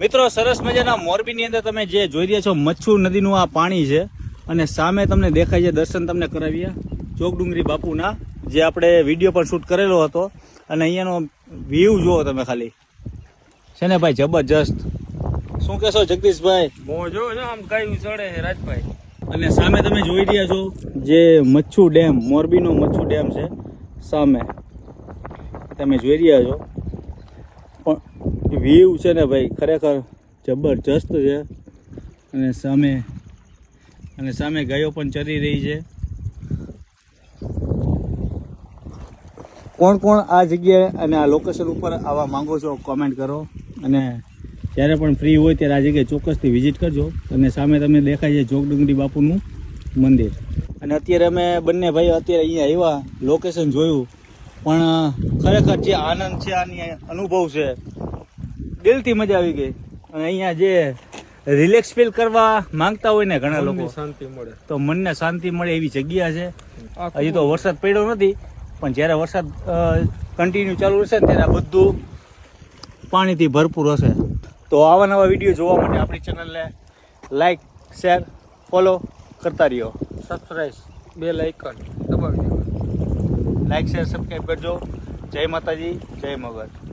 મિત્રો સરસ મજાના મોરબીની અંદર તમે જે જોઈ રહ્યા છો મચ્છુ નદીનું આ પાણી છે અને સામે તમને દેખાય છે દર્શન તમને કરાવીએ. ચોકડુંગરી બાપુના જે આપણે વીડિયો પણ શૂટ કરેલો હતો અને અહીંયાનો વ્યૂ જુઓ તમે ખાલી. છે ને ભાઈ જબરજસ્ત. શું કહેશો જગદીશભાઈ? છે આમ કઈ ચડે છે રાજભાઈ. અને સામે તમે જોઈ રહ્યા છો જે મચ્છુ ડેમ મોરબીનો મચ્છુ ડેમ છે સામે. તમે જોઈ રહ્યા છો. વ્યૂ છે ને ભાઈ, ખરેખર જબરજસ્ત છે. અને સામે અને સામે ગાયો પણ ચરી રહી છે. કોણ કોણ આ જગ્યાએ અને આ લોકેશન ઉપર આવવા માંગો છો કોમેન્ટ કરો. અને જ્યારે પણ ફ્રી હોય ત્યારે આ જગ્યાએ ચોક્કસથી વિઝિટ કરજો. અને સામે તમને દેખાય છે જોગડુંગરી બાપુનું મંદિર. અને અત્યારે અમે બંને ભાઈઓ અત્યારે અહીંયા આવ્યા લોકેશન જોયું. પણ ખરેખર જે આનંદ છે, આની અનુભવ છે. દિલથી મજા આવી ગઈ. અને અહીંયા જે રિલેક્સ ફીલ કરવા માંગતા હોય ને ઘણા લોકો શાંતિ મળે. તો મનને શાંતિ મળે એવી જગ્યા છે. હજી તો વરસાદ પડ્યો નથી પણ જ્યારે વરસાદ કન્ટિન્યુ ચાલુ રહેશે ત્યારે આ બધું પાણીથી ભરપૂર હશે. તો આવા નવા વીડિયો જોવા માટે આપણી ચેનલને લાઈક શેર ફોલો કરતા રહ્યો. સબસ્ક્રાઈબ બે લાઇકન દબાવી દેવાનું લાઈક શેર સબસ્ક્રાઈબ કરજો. જય માતાજી જય મગધ.